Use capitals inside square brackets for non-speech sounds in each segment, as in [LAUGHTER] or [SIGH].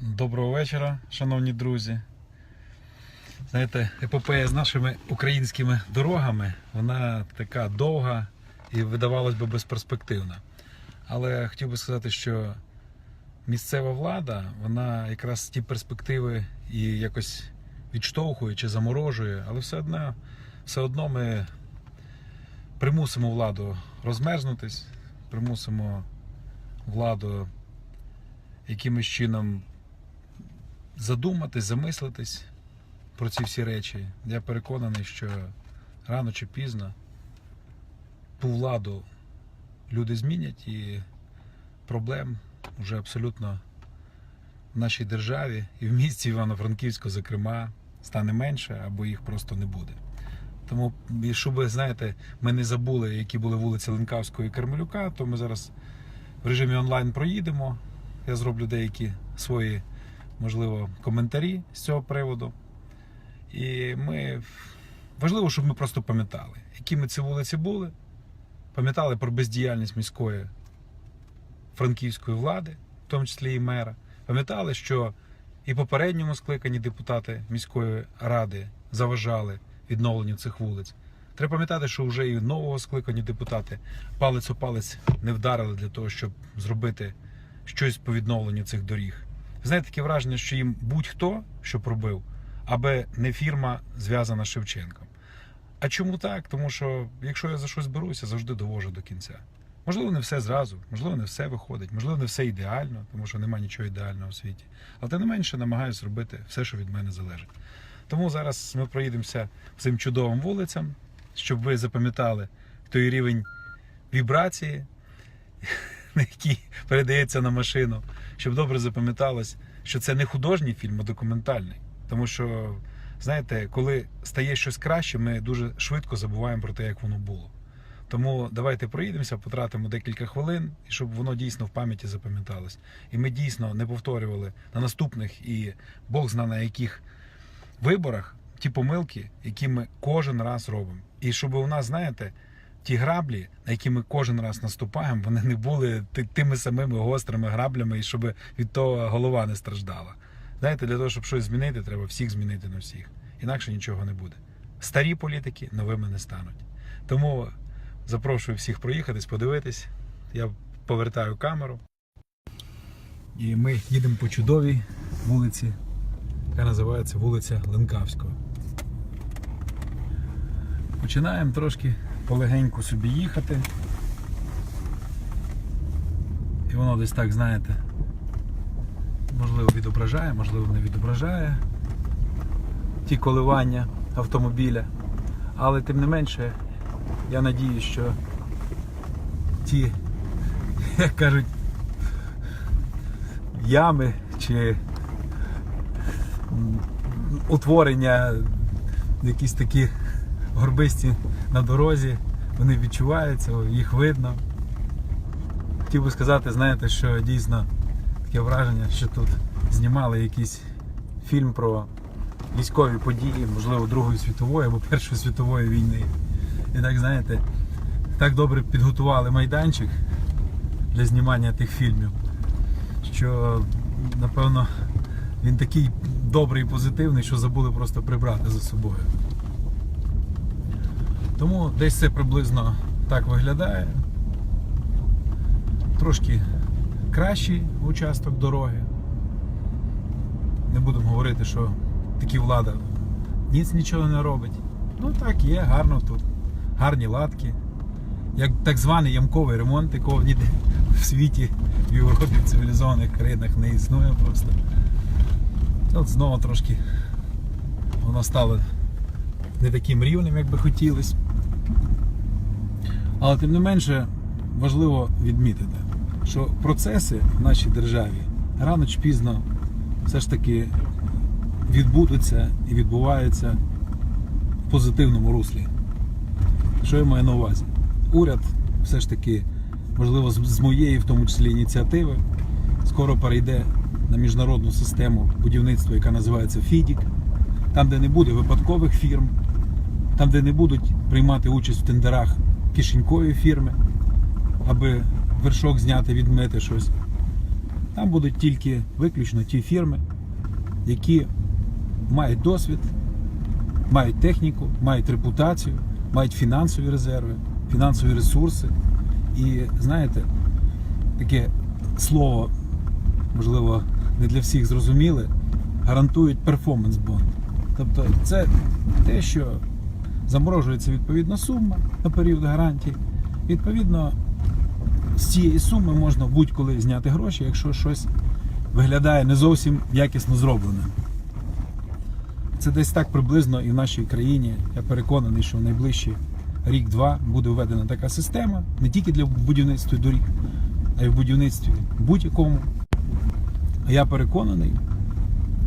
Доброго вечора, шановні друзі. Знаєте, епопея з нашими українськими дорогами, вона така довга і видавалось би безперспективна. Але хотів би сказати, що місцева влада, вона якраз ті перспективи і якось відштовхує чи заморожує, але все одно, все одно ми примусимо владу розмерзнутись, примусимо владу якимось чином задуматись, замислитись про ці всі речі. Я переконаний, що рано чи пізно ту владу люди змінять і проблем вже абсолютно в нашій державі і в місті Івано-Франківську, зокрема, стане менше або їх просто не буде. Тому, щоб, знаєте, ми не забули, які були вулиці Ленкавського і Кармелюка, то ми зараз в режимі онлайн проїдемо. Я зроблю деякі свої, можливо, коментарі з цього приводу. І ми важливо, щоб ми просто пам'ятали, якими ці вулиці були, пам'ятали про бездіяльність міської франківської влади, в тому числі і мера. Пам'ятали, що і попередньому скликанні депутати міської ради заважали відновленню цих вулиць. Треба пам'ятати, що вже і нового скликання депутати палець у палець не вдарили для того, щоб зробити щось по відновленню цих доріг. Знаєте, таке враження, що їм будь-хто що пробив, аби не фірма зв'язана з Шевченком. А чому так? Тому що якщо я за щось беруся, завжди довожу до кінця. Можливо, не все зразу, можливо, не все виходить, можливо, не все ідеально, тому що немає нічого ідеального у світі. Але тим не менше намагаюся робити все, що від мене залежить. Тому зараз ми проїдемося цим чудовим вулицям, щоб ви запам'ятали той рівень вібрації, [LAUGHS] на який передається на машину, щоб добре запам'яталось, що це не художній фільм, а документальний. Тому що, знаєте, коли стає щось краще, ми дуже швидко забуваємо про те, як воно було. Тому давайте проїдемося, потратимо декілька хвилин, і щоб воно дійсно в пам'яті запам'яталось. І ми дійсно не повторювали на наступних і Бог зна на яких виборах ті помилки, які ми кожен раз робимо. І щоб у нас, знаєте, ті граблі, на які ми кожен раз наступаємо, вони не були тими самими гострими граблями, і щоб від того голова не страждала. Знаєте, для того, щоб щось змінити, треба всіх змінити на всіх. Інакше нічого не буде. Старі політики новими не стануть. Тому запрошую всіх проїхатись, подивитись. Я повертаю камеру. І ми їдемо по чудовій вулиці, яка називається вулиця Ленкавського. Починаємо трошки полегеньку собі їхати. І воно десь так, знаєте, можливо відображає, можливо не відображає ті коливання автомобіля. Але тим не менше, я надію, що ті, як кажуть, ями чи утворення якісь такі горбисті на дорозі, вони відчуваються, їх видно. Хотів би сказати, знаєте, що дійсно таке враження, що тут знімали якийсь фільм про військові події, можливо, Другої світової або Першої світової війни. І так, знаєте, так добре підготували майданчик для знімання тих фільмів, що, напевно, він такий добрий і позитивний, що забули просто прибрати за собою. Тому десь це приблизно так виглядає. Трошки кращий участок дороги. Не будемо говорити, що такі влада ніц нічого не робить. Ну так, є, гарно тут. Гарні латки. Як так званий ямковий ремонт, якого ніде в світі, в Європі, в цивілізованих країнах не існує просто. От знову трошки воно стало не таким рівнем, як би хотілося. Але тим не менше важливо відмітити, що процеси в нашій державі рано чи пізно все ж таки відбудуться і відбуваються в позитивному руслі. Що я маю на увазі? Уряд все ж таки, можливо, з- моєї, в тому числі, ініціативи, скоро перейде на міжнародну систему будівництва, яка називається ФІДІК, там, де не буде випадкових фірм, там, де не будуть приймати участь в тендерах кишенькові фірми, аби вершок зняти, відмити щось. Там будуть тільки виключно ті фірми, які мають досвід, мають техніку, мають репутацію, мають фінансові резерви, фінансові ресурси. І знаєте, таке слово, можливо, не для всіх зрозуміле, гарантують перформанс бонд. Тобто це те, що заморожується відповідна сума на період гарантії. Відповідно, з цієї суми можна будь-коли зняти гроші, якщо щось виглядає не зовсім якісно зроблене. Це десь так приблизно і в нашій країні. Я переконаний, що в найближчі рік-два буде введена така система не тільки для будівництва доріг, а й в будівництві будь-якому. Я переконаний,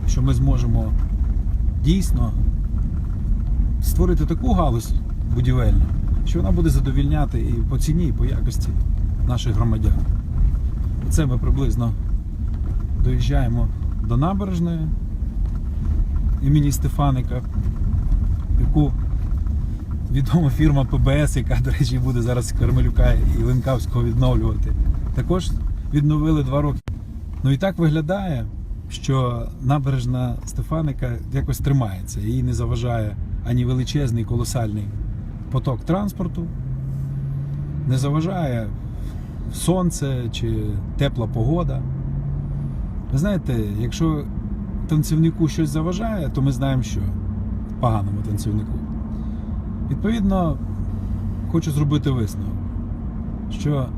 що ми зможемо дійсно створити таку галузь будівельну, що вона буде задовільняти і по ціні, і по якості наших громадян. Це ми приблизно доїжджаємо до набережної імені Стефаника, яку відома фірма ПБС, яка, до речі, буде зараз Кармелюка і Ленкавського відновлювати, також відновили два роки. Ну і так виглядає, що набережна Стефаника якось тримається, їй не заважає ані величезний колосальний поток транспорту, не заважає сонце чи тепла погода. Ви знаєте, якщо танцівнику щось заважає, то ми знаємо, що поганому танцівнику. Відповідно, хочу зробити висновок, що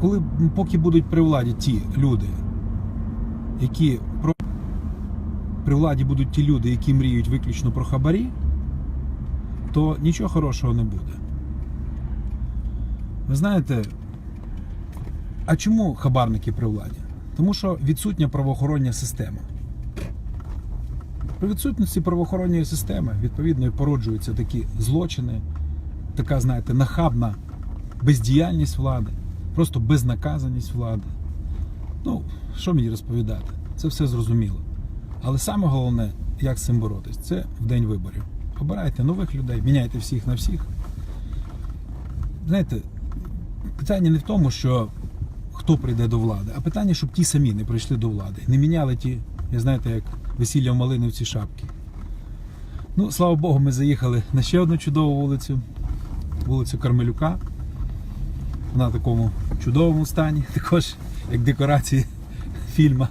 коли поки будуть при владі ті люди, які при владі будуть ті люди, які мріють виключно про хабарі, то нічого хорошого не буде. Ви знаєте, а чому хабарники при владі? Тому що відсутня правоохоронна система. При відсутності правоохоронної системи, відповідно, і породжуються такі злочини, така, знаєте, нахабна бездіяльність влади, просто безнаказаність влади. Ну, що мені розповідати? Це все зрозуміло. Але саме головне, як з цим боротись, це в день виборів. Обирайте нових людей, міняйте всіх на всіх. Знаєте, питання не в тому, що хто прийде до влади, а питання, щоб ті самі не прийшли до влади. Не міняли ті, я знаєте, як весілля в Малиновці шапки. Ну, слава Богу, ми заїхали на ще одну чудову вулицю, вулицю Кармелюка. Вона в такому чудовому стані, [LAUGHS] також як декорації фільму.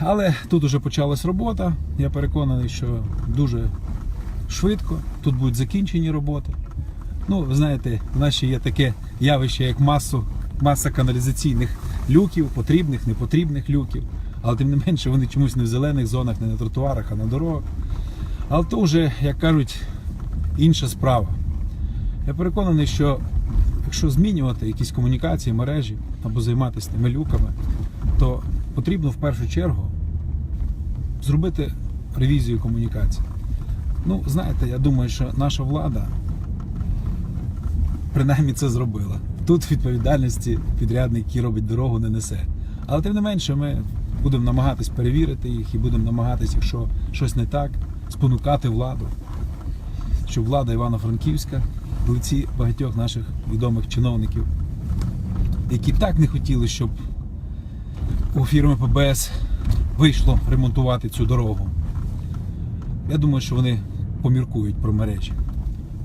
Але тут уже почалась робота. Я переконаний, що дуже швидко тут будуть закінчені роботи. Ну, ви знаєте, в нас ще є таке явище, як масу, маса каналізаційних люків, потрібних, непотрібних люків. Але тим не менше вони чомусь не в зелених зонах, не на тротуарах, а на дорогах. Але то вже, як кажуть, інша справа. Я переконаний, що якщо змінювати якісь комунікації, мережі або займатися тими люками, то потрібно в першу чергу зробити ревізію комунікацій. Ну, знаєте, я думаю, що наша влада принаймні це зробила. Тут відповідальності підрядник, який робить дорогу, не несе. Але тим не менше, ми будемо намагатись перевірити їх і будемо намагатись, якщо щось не так, спонукати владу, щоб влада Івано-Франківська в лиці багатьох наших відомих чиновників, які так не хотіли, щоб у фірми ПБС вийшло ремонтувати цю дорогу. Я думаю, що вони поміркують про мережі.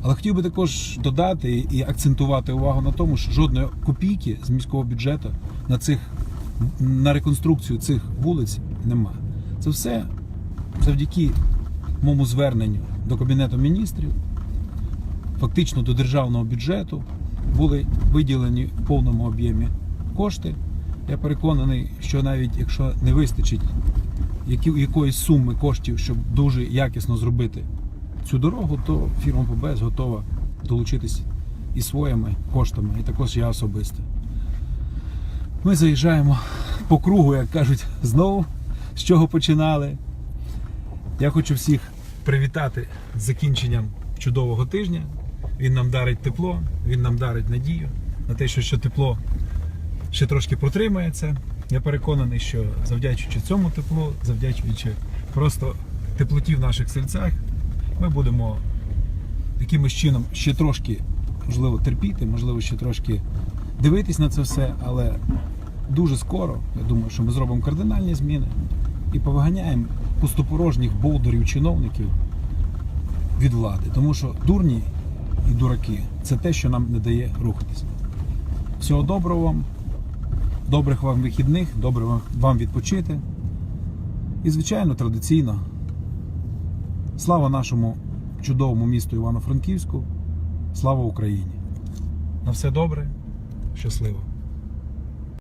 Але хотів би також додати і акцентувати увагу на тому, що жодної копійки з міського бюджету на цих на реконструкцію цих вулиць нема. Це все завдяки моєму зверненню до Кабінету міністрів, фактично до державного бюджету, були виділені в повному об'ємі кошти. Я переконаний, що навіть якщо не вистачить якоїсь суми коштів, щоб дуже якісно зробити цю дорогу, то фірма ПБС готова долучитись і своїми коштами, і також я особисто. Ми заїжджаємо по кругу, як кажуть, знову з чого починали. Я хочу всіх привітати з закінченням чудового тижня. Він нам дарить тепло, він нам дарить надію на те, що тепло ще трошки протримається. Я переконаний, що завдячуючи цьому теплу, завдячуючи просто теплоті в наших серцях, ми будемо якимось чином ще трошки, можливо, терпіти, можливо, ще трошки дивитись на це все, але дуже скоро, я думаю, що ми зробимо кардинальні зміни і повиганяємо пустопорожніх болдерів чиновників від влади. Тому що дурні і дураки це те, що нам не дає рухатися. Всього доброго вам, добрих вам вихідних, добре вам- вам відпочити. І, звичайно, традиційно. Слава нашому чудовому місту Івано-Франківську. Слава Україні! На все добре, щасливо!